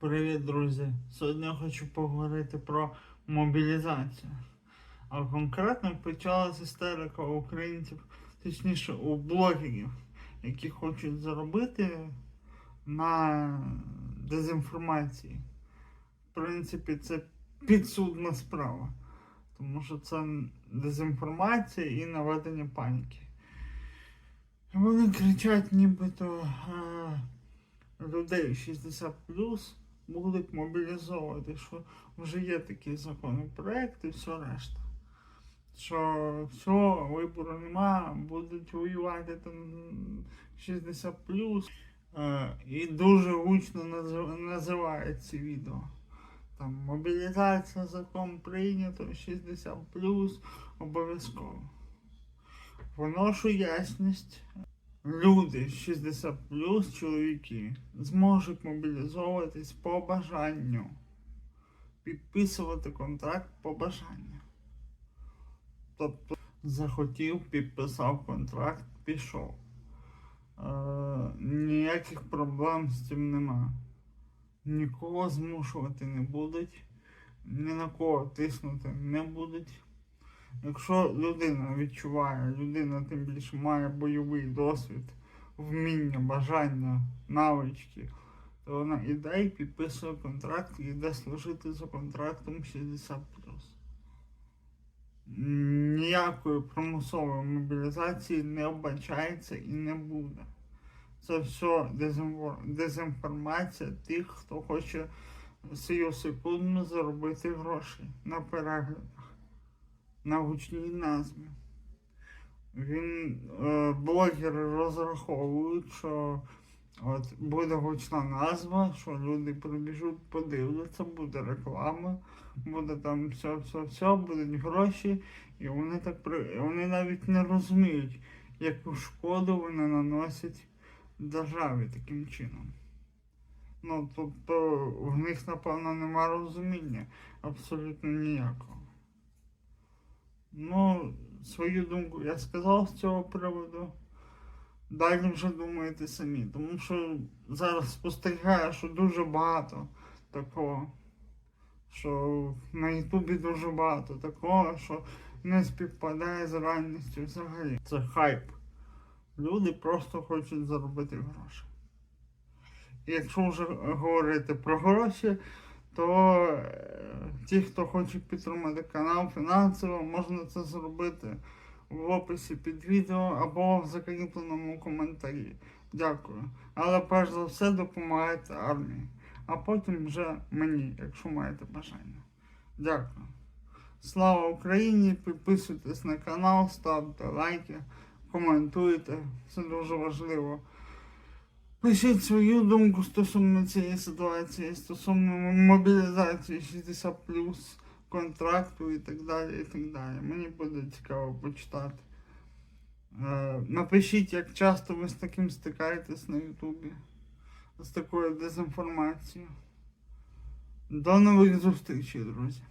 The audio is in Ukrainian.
Привіт, друзі! Сьогодні я хочу поговорити про мобілізацію. А конкретно почалася істерика у українців, точніше у блогерів, які хочуть заробити на дезінформації. В принципі, це підсудна справа, тому що це дезінформація і наведення паніки. Вони кричать, нібито. е, людей 60 будуть мобілізовувати, що вже є такі законопроекти і все решта. Що все, вибору нема, будуть воювати там 60 Е, і дуже гучно назив- називають ці відео. Там мобілізація, закон прийнято, 60 обов'язково. Вношу ясність люди 60 плюс чоловіки зможуть мобілізовуватись по бажанню, підписувати контракт по бажанню. Тобто захотів, підписав контракт, пішов. Е, ніяких проблем з цим нема. Нікого змушувати не будуть, ні на кого тиснути не будуть. Якщо людина відчуває, людина тим більше має бойовий досвід, вміння, бажання, навички, то вона іде і підписує контракт і йде служити за контрактом 60 Ніякої примусової мобілізації не обачається і не буде. Це все дезінформація тих, хто хоче сию секунду заробити гроші на переглядах на гучній назві. Він, е, блогери розраховують, що от буде гучна назва, що люди прибіжуть, подивляться, буде реклама, буде там все, все, все, будуть гроші, і вони так вони навіть не розуміють, яку шкоду вони наносять державі таким чином. Ну, тобто в них, напевно, нема розуміння абсолютно ніякого. Ну, свою думку я сказав з цього приводу. Далі вже думаєте самі. Тому що зараз спостерігаю, що дуже багато такого. Що на Ютубі дуже багато такого, що не співпадає з реальністю взагалі. Це хайп. Люди просто хочуть заробити гроші. І якщо вже говорити про гроші, то е, ті, хто хоче підтримати канал фінансово, можна це зробити в описі під відео або в закріпленому коментарі. Дякую. Але перш за все допомагайте армії, а потім вже мені, якщо маєте бажання. Дякую. Слава Україні! Підписуйтесь на канал, ставте лайки, коментуйте. Це дуже важливо. Пишіть свою думку стосовно цієї ситуації, стосовно мобілізації 60 контракту і так далі. і так далі. Мені буде цікаво почитати. Е, напишіть, як часто ви з таким стикаєтесь на Ютубі, з такою дезінформацією. До нових зустрічей, друзі.